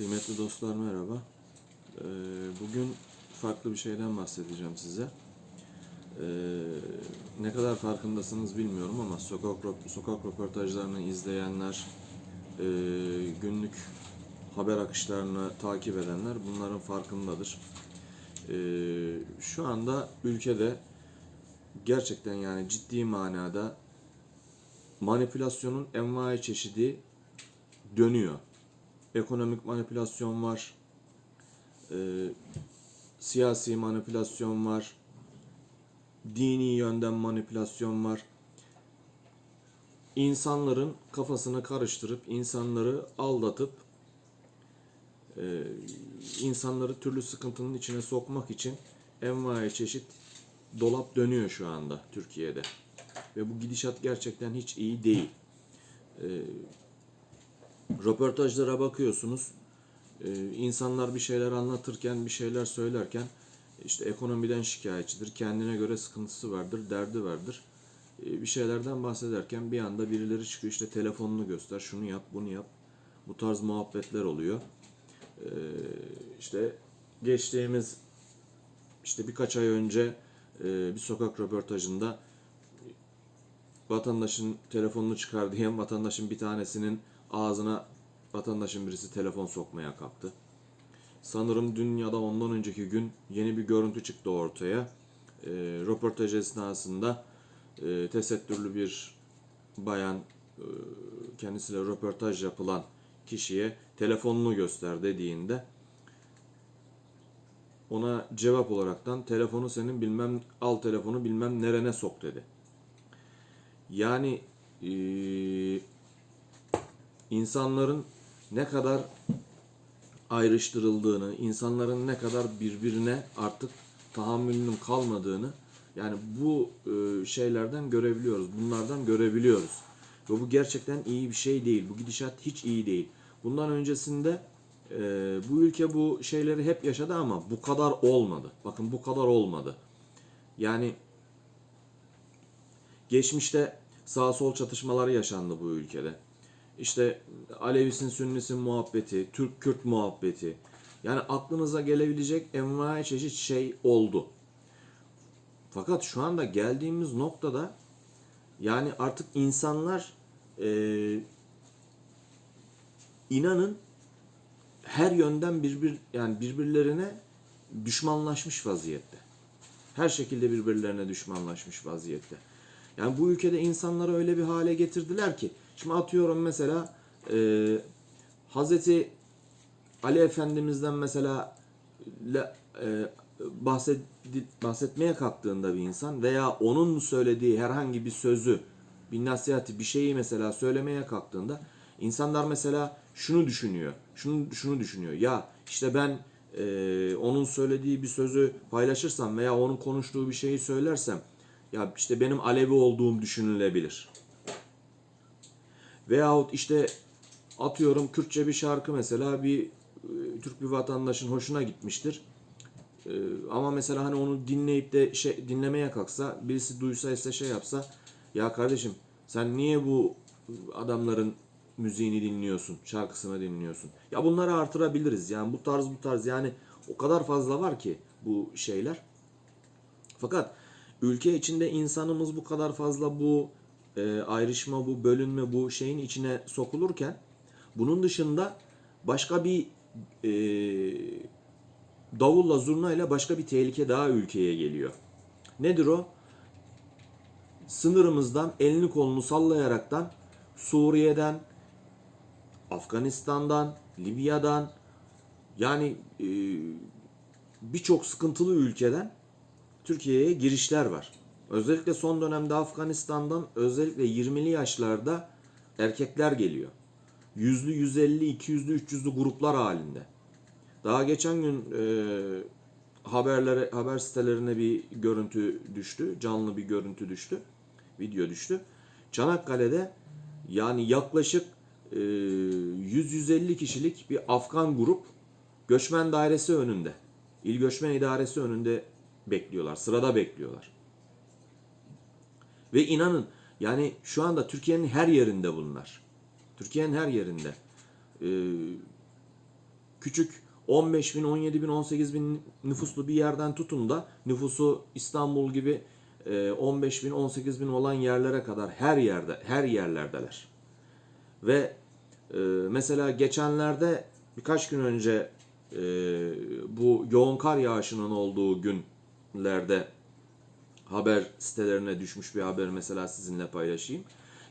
Kıymetli dostlar merhaba. Ee, bugün farklı bir şeyden bahsedeceğim size. Ee, ne kadar farkındasınız bilmiyorum ama sokak sokak röportajlarını izleyenler, e, günlük haber akışlarını takip edenler bunların farkındadır. Ee, şu anda ülkede gerçekten yani ciddi manada manipülasyonun envai çeşidi dönüyor ekonomik manipülasyon var, e, siyasi manipülasyon var, dini yönden manipülasyon var. İnsanların kafasını karıştırıp, insanları aldatıp, e, insanları türlü sıkıntının içine sokmak için envai çeşit dolap dönüyor şu anda Türkiye'de. Ve bu gidişat gerçekten hiç iyi değil. E, röportajlara bakıyorsunuz. Ee, insanlar bir şeyler anlatırken, bir şeyler söylerken işte ekonomiden şikayetçidir, kendine göre sıkıntısı vardır, derdi vardır. Ee, bir şeylerden bahsederken bir anda birileri çıkıyor işte telefonunu göster, şunu yap, bunu yap. Bu tarz muhabbetler oluyor. Ee, işte geçtiğimiz işte birkaç ay önce e, bir sokak röportajında vatandaşın telefonunu çıkar diyen vatandaşın bir tanesinin ağzına vatandaşın birisi telefon sokmaya kalktı. Sanırım dün ya da ondan önceki gün yeni bir görüntü çıktı ortaya. E, röportaj esnasında e, tesettürlü bir bayan e, kendisiyle röportaj yapılan kişiye telefonunu göster dediğinde ona cevap olaraktan telefonu senin bilmem al telefonu bilmem nerene sok dedi. Yani eee insanların ne kadar ayrıştırıldığını, insanların ne kadar birbirine artık tahammülünün kalmadığını yani bu e, şeylerden görebiliyoruz. Bunlardan görebiliyoruz. Ve bu gerçekten iyi bir şey değil. Bu gidişat hiç iyi değil. Bundan öncesinde e, bu ülke bu şeyleri hep yaşadı ama bu kadar olmadı. Bakın bu kadar olmadı. Yani geçmişte sağ sol çatışmaları yaşandı bu ülkede işte Alevisin Sünnisin muhabbeti, Türk-Kürt muhabbeti. Yani aklınıza gelebilecek envai çeşit şey oldu. Fakat şu anda geldiğimiz noktada yani artık insanlar e, inanın her yönden birbir yani birbirlerine düşmanlaşmış vaziyette. Her şekilde birbirlerine düşmanlaşmış vaziyette. Yani bu ülkede insanları öyle bir hale getirdiler ki Şimdi atıyorum mesela e, Hazreti Ali Efendimiz'den mesela le, e, bahset, bahsetmeye kalktığında bir insan veya onun söylediği herhangi bir sözü, bir nasihati, bir şeyi mesela söylemeye kalktığında insanlar mesela şunu düşünüyor, şunu şunu düşünüyor. Ya işte ben e, onun söylediği bir sözü paylaşırsam veya onun konuştuğu bir şeyi söylersem ya işte benim Alevi olduğum düşünülebilir. Veyahut işte atıyorum Kürtçe bir şarkı mesela bir e, Türk bir vatandaşın hoşuna gitmiştir. E, ama mesela hani onu dinleyip de şey dinlemeye kalksa birisi duysa ise şey yapsa ya kardeşim sen niye bu adamların müziğini dinliyorsun, şarkısını dinliyorsun? Ya bunları artırabiliriz. Yani bu tarz bu tarz yani o kadar fazla var ki bu şeyler. Fakat ülke içinde insanımız bu kadar fazla bu e, ayrışma, bu bölünme, bu şeyin içine sokulurken bunun dışında başka bir e, davulla zurnayla başka bir tehlike daha ülkeye geliyor. Nedir o? Sınırımızdan elini kolunu sallayaraktan Suriye'den, Afganistan'dan, Libya'dan yani e, birçok sıkıntılı ülkeden Türkiye'ye girişler var. Özellikle son dönemde Afganistan'dan özellikle 20'li yaşlarda erkekler geliyor. Yüzlü, 150, 200'lü, 300'lü gruplar halinde. Daha geçen gün e, haberlere, haber sitelerine bir görüntü düştü. Canlı bir görüntü düştü. Video düştü. Çanakkale'de yani yaklaşık e, 100-150 kişilik bir Afgan grup göçmen dairesi önünde. İl Göçmen İdaresi önünde bekliyorlar. Sırada bekliyorlar. Ve inanın yani şu anda Türkiye'nin her yerinde bunlar. Türkiye'nin her yerinde. Ee, küçük 15 bin, 17 bin, 18 bin nüfuslu bir yerden tutun da nüfusu İstanbul gibi e, 15 bin, 18 bin olan yerlere kadar her yerde, her yerlerdeler. Ve e, mesela geçenlerde birkaç gün önce e, bu yoğun kar yağışının olduğu günlerde haber sitelerine düşmüş bir haber mesela sizinle paylaşayım.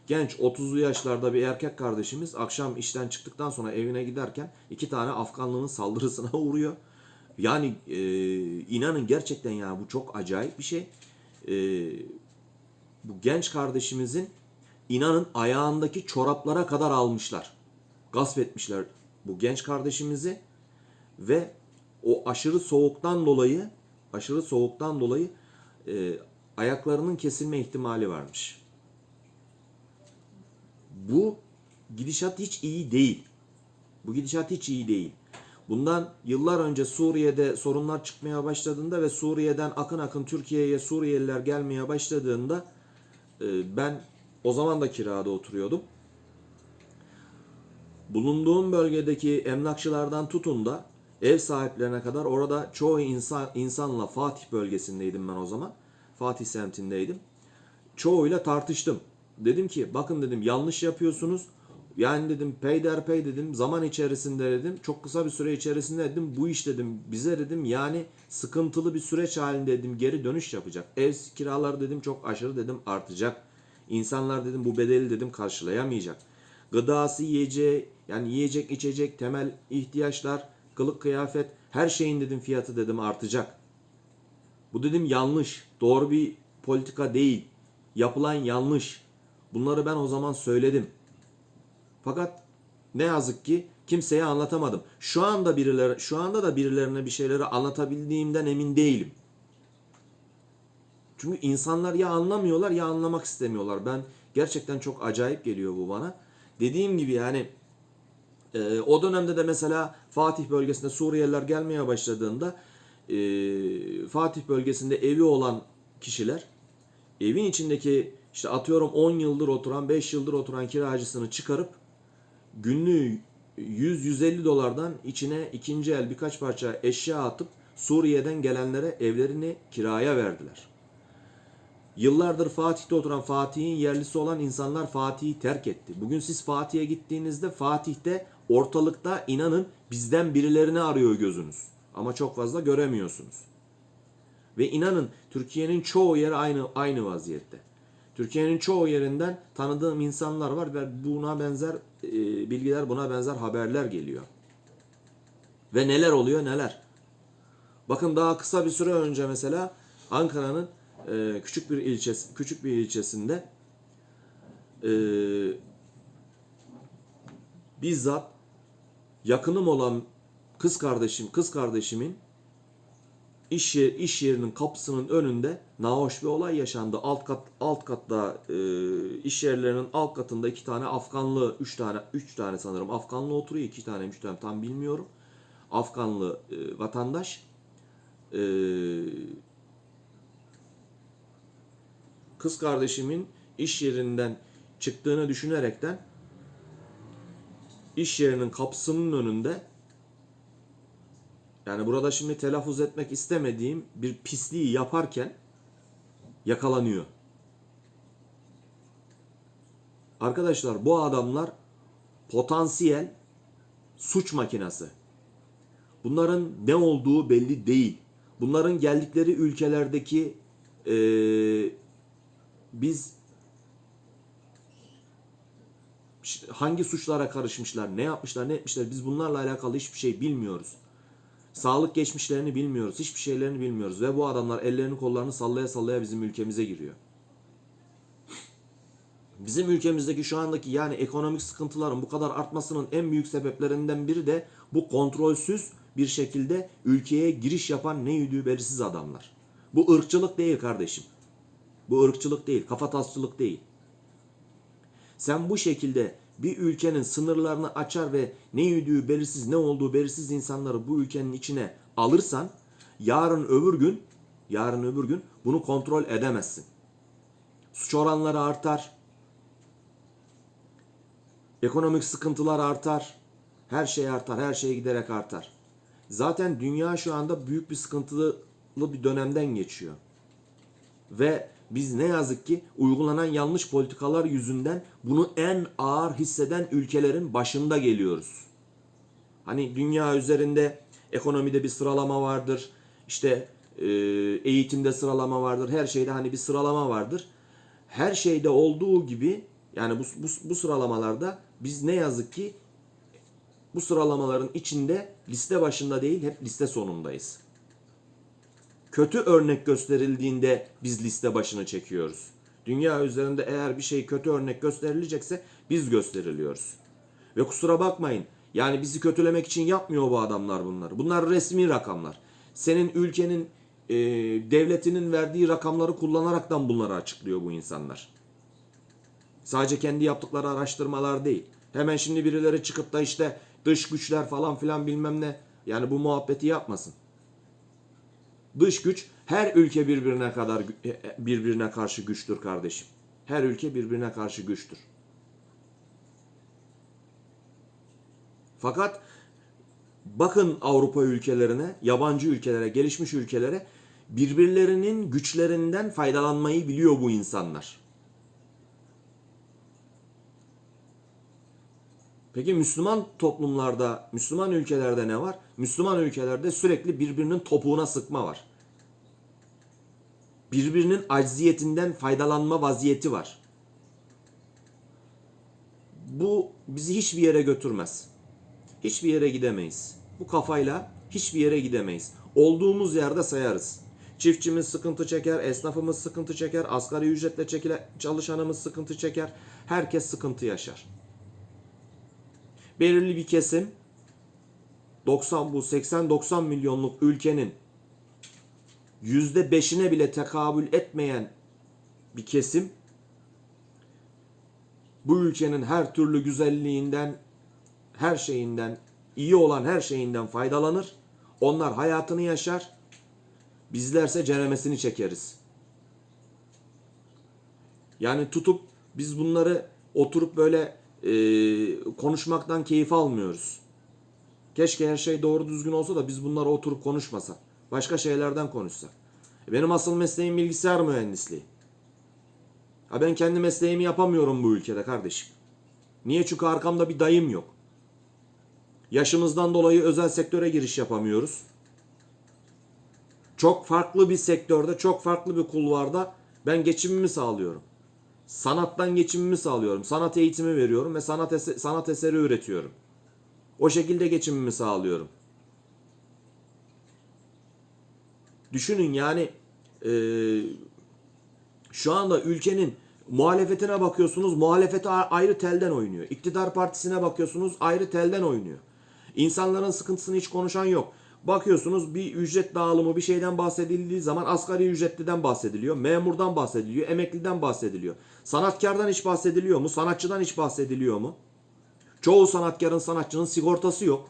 Genç 30'lu yaşlarda bir erkek kardeşimiz akşam işten çıktıktan sonra evine giderken iki tane Afganlının saldırısına uğruyor. Yani e, inanın gerçekten yani bu çok acayip bir şey. E, bu genç kardeşimizin inanın ayağındaki çoraplara kadar almışlar. Gasp etmişler bu genç kardeşimizi ve o aşırı soğuktan dolayı aşırı soğuktan dolayı e, ayaklarının kesilme ihtimali varmış. Bu gidişat hiç iyi değil. Bu gidişat hiç iyi değil. Bundan yıllar önce Suriye'de sorunlar çıkmaya başladığında ve Suriye'den akın akın Türkiye'ye Suriyeliler gelmeye başladığında e, ben o zaman da kirada oturuyordum. Bulunduğum bölgedeki emlakçılardan tutun da ev sahiplerine kadar orada çoğu insan insanla Fatih bölgesindeydim ben o zaman. Fatih semtindeydim. Çoğuyla tartıştım. Dedim ki bakın dedim yanlış yapıyorsunuz. Yani dedim peyderpey dedim zaman içerisinde dedim çok kısa bir süre içerisinde dedim bu iş dedim bize dedim yani sıkıntılı bir süreç halinde dedim geri dönüş yapacak. Ev kiralar dedim çok aşırı dedim artacak. İnsanlar dedim bu bedeli dedim karşılayamayacak. Gıdası, yiyeceği yani yiyecek, içecek, temel ihtiyaçlar, kılık kıyafet her şeyin dedim fiyatı dedim artacak. Bu dedim yanlış. Doğru bir politika değil. Yapılan yanlış. Bunları ben o zaman söyledim. Fakat ne yazık ki kimseye anlatamadım. Şu anda birileri şu anda da birilerine bir şeyleri anlatabildiğimden emin değilim. Çünkü insanlar ya anlamıyorlar ya anlamak istemiyorlar. Ben gerçekten çok acayip geliyor bu bana. Dediğim gibi yani e, o dönemde de mesela Fatih bölgesinde Suriyeliler gelmeye başladığında e, Fatih bölgesinde evi olan kişiler evin içindeki işte atıyorum 10 yıldır oturan 5 yıldır oturan kiracısını çıkarıp günlüğü 100-150 dolardan içine ikinci el birkaç parça eşya atıp Suriye'den gelenlere evlerini kiraya verdiler. Yıllardır Fatih'te oturan Fatih'in yerlisi olan insanlar Fatih'i terk etti. Bugün siz Fatih'e gittiğinizde Fatih'te ortalıkta inanın bizden birilerini arıyor gözünüz. Ama çok fazla göremiyorsunuz. Ve inanın Türkiye'nin çoğu yeri aynı aynı vaziyette. Türkiye'nin çoğu yerinden tanıdığım insanlar var ve buna benzer e, bilgiler, buna benzer haberler geliyor. Ve neler oluyor neler. Bakın daha kısa bir süre önce mesela Ankara'nın e, küçük bir ilçesi, küçük bir ilçesinde e, bizzat yakınım olan kız kardeşim, kız kardeşimin iş, yer, iş yerinin kapısının önünde nahoş bir olay yaşandı. Alt kat alt katta e, iş yerlerinin alt katında iki tane Afganlı, üç tane üç tane sanırım Afganlı oturuyor. iki tane, üç tane tam bilmiyorum. Afganlı e, vatandaş e, kız kardeşimin iş yerinden çıktığını düşünerekten iş yerinin kapısının önünde yani burada şimdi telaffuz etmek istemediğim bir pisliği yaparken yakalanıyor. Arkadaşlar bu adamlar potansiyel suç makinesi. Bunların ne olduğu belli değil. Bunların geldikleri ülkelerdeki eee biz hangi suçlara karışmışlar, ne yapmışlar, ne etmişler biz bunlarla alakalı hiçbir şey bilmiyoruz. Sağlık geçmişlerini bilmiyoruz, hiçbir şeylerini bilmiyoruz ve bu adamlar ellerini kollarını sallaya sallaya bizim ülkemize giriyor. Bizim ülkemizdeki şu andaki yani ekonomik sıkıntıların bu kadar artmasının en büyük sebeplerinden biri de bu kontrolsüz bir şekilde ülkeye giriş yapan ne yüdüğü belirsiz adamlar. Bu ırkçılık değil kardeşim. Bu ırkçılık değil, kafatasçılık değil. Sen bu şekilde bir ülkenin sınırlarını açar ve ne yüdüğü belirsiz, ne olduğu belirsiz insanları bu ülkenin içine alırsan yarın öbür gün yarın öbür gün bunu kontrol edemezsin. Suç oranları artar. Ekonomik sıkıntılar artar. Her şey artar, her şey giderek artar. Zaten dünya şu anda büyük bir sıkıntılı bir dönemden geçiyor. Ve biz ne yazık ki uygulanan yanlış politikalar yüzünden bunu en ağır hisseden ülkelerin başında geliyoruz. Hani dünya üzerinde ekonomide bir sıralama vardır. İşte e, eğitimde sıralama vardır. Her şeyde hani bir sıralama vardır. Her şeyde olduğu gibi yani bu, bu, bu sıralamalarda biz ne yazık ki bu sıralamaların içinde liste başında değil hep liste sonundayız. Kötü örnek gösterildiğinde biz liste başını çekiyoruz. Dünya üzerinde eğer bir şey kötü örnek gösterilecekse biz gösteriliyoruz. Ve kusura bakmayın yani bizi kötülemek için yapmıyor bu adamlar bunları. Bunlar resmi rakamlar. Senin ülkenin e, devletinin verdiği rakamları kullanaraktan bunları açıklıyor bu insanlar. Sadece kendi yaptıkları araştırmalar değil. Hemen şimdi birileri çıkıp da işte dış güçler falan filan bilmem ne yani bu muhabbeti yapmasın. Dış güç her ülke birbirine kadar e, birbirine karşı güçtür kardeşim. Her ülke birbirine karşı güçtür. Fakat bakın Avrupa ülkelerine, yabancı ülkelere, gelişmiş ülkelere birbirlerinin güçlerinden faydalanmayı biliyor bu insanlar. Peki Müslüman toplumlarda, Müslüman ülkelerde ne var? Müslüman ülkelerde sürekli birbirinin topuğuna sıkma var. Birbirinin acziyetinden faydalanma vaziyeti var. Bu bizi hiçbir yere götürmez. Hiçbir yere gidemeyiz. Bu kafayla hiçbir yere gidemeyiz. Olduğumuz yerde sayarız. Çiftçimiz sıkıntı çeker, esnafımız sıkıntı çeker, asgari ücretle çekile, çalışanımız sıkıntı çeker. Herkes sıkıntı yaşar belirli bir kesim 90 bu 80-90 milyonluk ülkenin %5'ine bile tekabül etmeyen bir kesim bu ülkenin her türlü güzelliğinden, her şeyinden, iyi olan her şeyinden faydalanır. Onlar hayatını yaşar. Bizlerse ceremesini çekeriz. Yani tutup biz bunları oturup böyle e, konuşmaktan keyif almıyoruz. Keşke her şey doğru düzgün olsa da biz bunları oturup konuşmasak. Başka şeylerden konuşsak. Benim asıl mesleğim bilgisayar mühendisliği. Ha ben kendi mesleğimi yapamıyorum bu ülkede kardeşim. Niye? Çünkü arkamda bir dayım yok. Yaşımızdan dolayı özel sektöre giriş yapamıyoruz. Çok farklı bir sektörde, çok farklı bir kulvarda ben geçimimi sağlıyorum. Sanattan geçimimi sağlıyorum. Sanat eğitimi veriyorum ve sanat, ese- sanat eseri üretiyorum. O şekilde geçimimi sağlıyorum. Düşünün yani e, şu anda ülkenin muhalefetine bakıyorsunuz muhalefet ayrı telden oynuyor. İktidar partisine bakıyorsunuz ayrı telden oynuyor. İnsanların sıkıntısını hiç konuşan yok. Bakıyorsunuz bir ücret dağılımı bir şeyden bahsedildiği zaman asgari ücretliden bahsediliyor. Memurdan bahsediliyor. Emekliden bahsediliyor. Sanatkardan hiç bahsediliyor mu? Sanatçıdan hiç bahsediliyor mu? Çoğu sanatkarın sanatçının sigortası yok.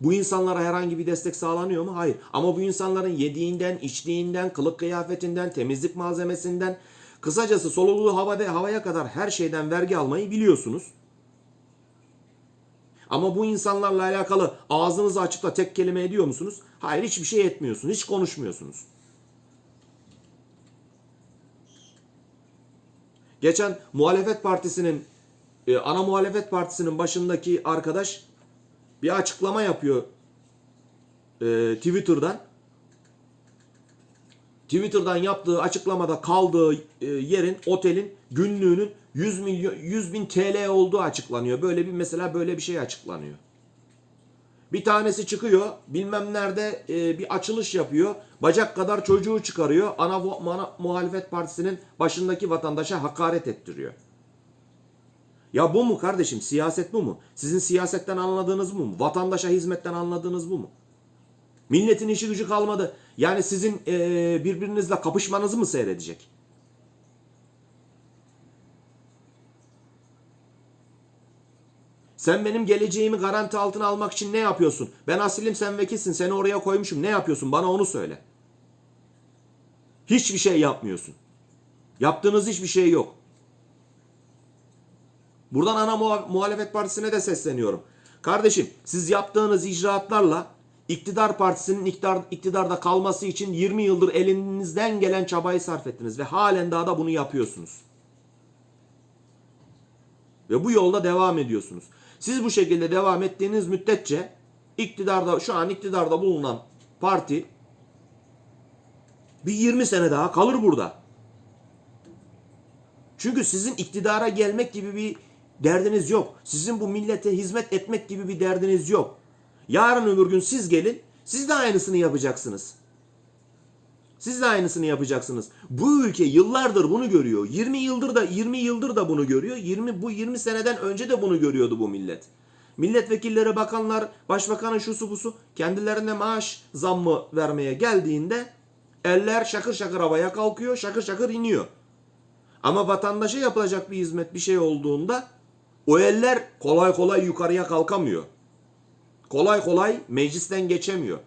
Bu insanlara herhangi bir destek sağlanıyor mu? Hayır. Ama bu insanların yediğinden, içtiğinden, kılık kıyafetinden, temizlik malzemesinden, kısacası soluduğu havada havaya kadar her şeyden vergi almayı biliyorsunuz. Ama bu insanlarla alakalı ağzınızı açıp da tek kelime ediyor musunuz? Hayır hiçbir şey etmiyorsunuz. Hiç konuşmuyorsunuz. Geçen muhalefet partisinin e, ana muhalefet partisinin başındaki arkadaş bir açıklama yapıyor e, Twitter'dan. Twitter'dan yaptığı açıklamada kaldığı e, yerin, otelin günlüğünün 100 milyon 100 bin TL olduğu açıklanıyor. Böyle bir mesela böyle bir şey açıklanıyor. Bir tanesi çıkıyor, bilmem nerede e, bir açılış yapıyor. Bacak kadar çocuğu çıkarıyor. Ana, ana muhalefet partisinin başındaki vatandaşa hakaret ettiriyor. Ya bu mu kardeşim? Siyaset bu mu? Sizin siyasetten anladığınız bu mu? Vatandaşa hizmetten anladığınız bu mu? Milletin işi gücü kalmadı. Yani sizin eee, birbirinizle kapışmanızı mı seyredecek? Sen benim geleceğimi garanti altına almak için ne yapıyorsun? Ben asilim sen vekilsin. Seni oraya koymuşum. Ne yapıyorsun? Bana onu söyle. Hiçbir şey yapmıyorsun. Yaptığınız hiçbir şey yok. Buradan ana muha- muhalefet partisine de sesleniyorum. Kardeşim siz yaptığınız icraatlarla iktidar partisinin iktidar, iktidarda kalması için 20 yıldır elinizden gelen çabayı sarf ettiniz ve halen daha da bunu yapıyorsunuz. Ve bu yolda devam ediyorsunuz. Siz bu şekilde devam ettiğiniz müddetçe iktidarda şu an iktidarda bulunan parti bir 20 sene daha kalır burada. Çünkü sizin iktidara gelmek gibi bir derdiniz yok. Sizin bu millete hizmet etmek gibi bir derdiniz yok. Yarın öbür gün siz gelin, siz de aynısını yapacaksınız. Siz de aynısını yapacaksınız. Bu ülke yıllardır bunu görüyor. 20 yıldır da 20 yıldır da bunu görüyor. 20 bu 20 seneden önce de bunu görüyordu bu millet. Milletvekilleri, bakanlar, başbakanın şusu busu kendilerine maaş zammı vermeye geldiğinde eller şakır şakır havaya kalkıyor, şakır şakır iniyor. Ama vatandaşa yapılacak bir hizmet bir şey olduğunda o eller kolay kolay yukarıya kalkamıyor. Kolay kolay meclisten geçemiyor.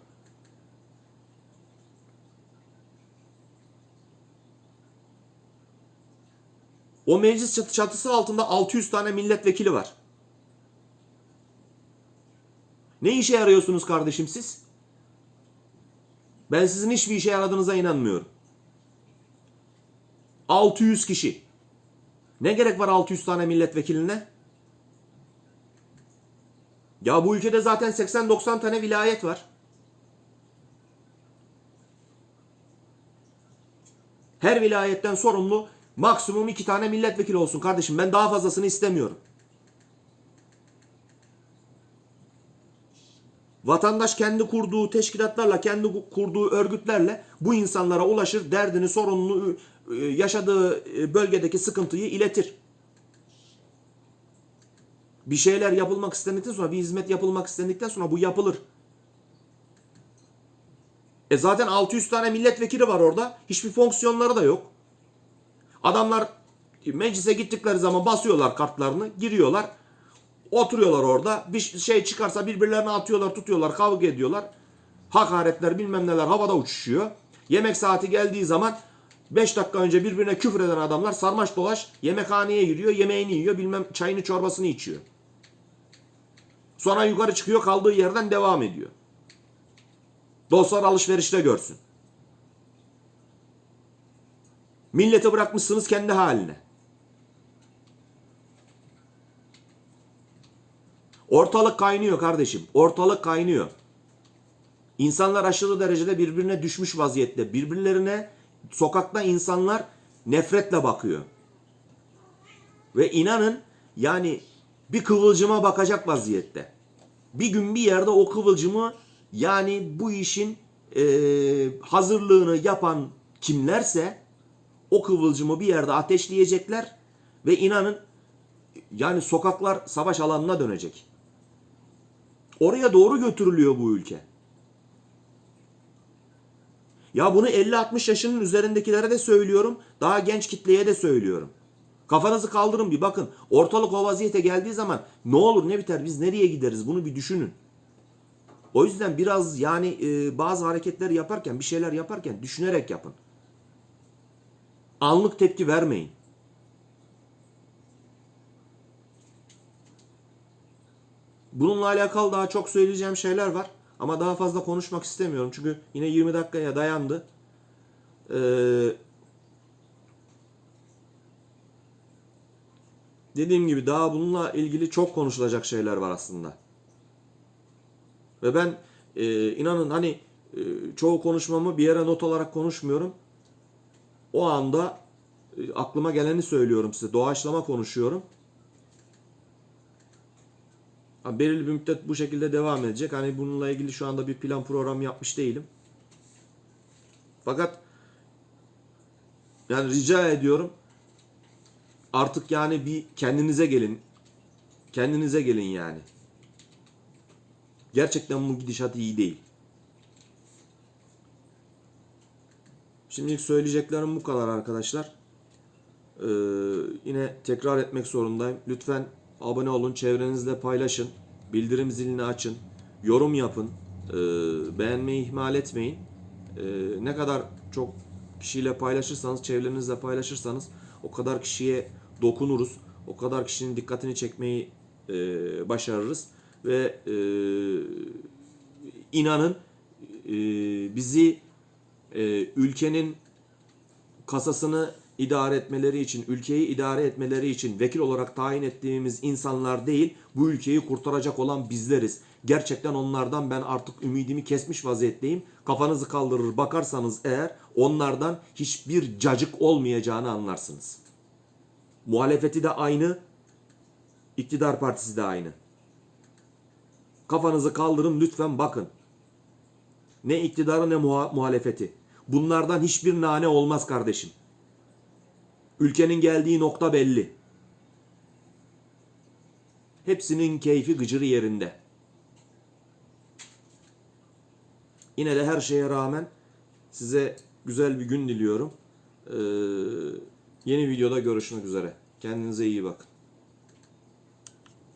O meclis çatı- çatısı altında 600 tane milletvekili var. Ne işe yarıyorsunuz kardeşim siz? Ben sizin hiçbir işe yaradığınıza inanmıyorum. 600 kişi. Ne gerek var 600 tane milletvekiline? Ya bu ülkede zaten 80-90 tane vilayet var. Her vilayetten sorumlu maksimum iki tane milletvekili olsun kardeşim. Ben daha fazlasını istemiyorum. Vatandaş kendi kurduğu teşkilatlarla, kendi kurduğu örgütlerle bu insanlara ulaşır, derdini, sorununu, yaşadığı e, bölgedeki sıkıntıyı iletir. Bir şeyler yapılmak istendikten sonra, bir hizmet yapılmak istendikten sonra bu yapılır. E zaten 600 tane milletvekili var orada. Hiçbir fonksiyonları da yok. Adamlar meclise gittikleri zaman basıyorlar kartlarını, giriyorlar. Oturuyorlar orada. Bir şey çıkarsa birbirlerine atıyorlar, tutuyorlar, kavga ediyorlar. Hakaretler bilmem neler havada uçuşuyor. Yemek saati geldiği zaman 5 dakika önce birbirine küfür eden adamlar sarmaş dolaş yemekhaneye giriyor, yemeğini yiyor, bilmem çayını çorbasını içiyor. Sonra yukarı çıkıyor, kaldığı yerden devam ediyor. Dostlar alışverişte görsün. Millete bırakmışsınız kendi haline. Ortalık kaynıyor kardeşim. Ortalık kaynıyor. İnsanlar aşırı derecede birbirine düşmüş vaziyette. Birbirlerine sokakta insanlar nefretle bakıyor. Ve inanın yani bir kıvılcıma bakacak vaziyette. Bir gün bir yerde o kıvılcımı yani bu işin eee, hazırlığını yapan kimlerse o kıvılcımı bir yerde ateşleyecekler ve inanın yani sokaklar savaş alanına dönecek. Oraya doğru götürülüyor bu ülke. Ya bunu 50-60 yaşının üzerindekilere de söylüyorum. Daha genç kitleye de söylüyorum. Kafanızı kaldırın bir bakın. Ortalık o vaziyete geldiği zaman ne olur ne biter biz nereye gideriz bunu bir düşünün. O yüzden biraz yani e, bazı hareketler yaparken bir şeyler yaparken düşünerek yapın. Anlık tepki vermeyin. Bununla alakalı daha çok söyleyeceğim şeyler var. Ama daha fazla konuşmak istemiyorum. Çünkü yine 20 dakikaya dayandı. Ee, dediğim gibi daha bununla ilgili çok konuşulacak şeyler var aslında. Ve ben e, inanın hani e, çoğu konuşmamı bir yere not olarak konuşmuyorum. O anda e, aklıma geleni söylüyorum size. Doğaçlama konuşuyorum. Ha, belirli bir müddet bu şekilde devam edecek. Hani bununla ilgili şu anda bir plan program yapmış değilim. Fakat yani rica ediyorum artık yani bir kendinize gelin. Kendinize gelin yani. Gerçekten bu gidişat iyi değil. Şimdilik söyleyeceklerim bu kadar arkadaşlar. Ee, yine tekrar etmek zorundayım. Lütfen abone olun, çevrenizde paylaşın, bildirim zilini açın, yorum yapın, ee, beğenmeyi ihmal etmeyin. Ee, ne kadar çok kişiyle paylaşırsanız, çevrenizle paylaşırsanız o kadar kişiye dokunuruz, o kadar kişinin dikkatini çekmeyi e, başarırız ve e, inanın e, bizi e, ülkenin kasasını idare etmeleri için, ülkeyi idare etmeleri için vekil olarak tayin ettiğimiz insanlar değil, bu ülkeyi kurtaracak olan bizleriz. Gerçekten onlardan ben artık ümidimi kesmiş vaziyetteyim. Kafanızı kaldırır bakarsanız eğer onlardan hiçbir cacık olmayacağını anlarsınız. Muhalefeti de aynı, iktidar partisi de aynı. Kafanızı kaldırın lütfen bakın. Ne iktidarı ne muha- muhalefeti. Bunlardan hiçbir nane olmaz kardeşim. Ülkenin geldiği nokta belli. Hepsinin keyfi gıcırı yerinde. Yine de her şeye rağmen size güzel bir gün diliyorum. Ee, yeni videoda görüşmek üzere. Kendinize iyi bakın.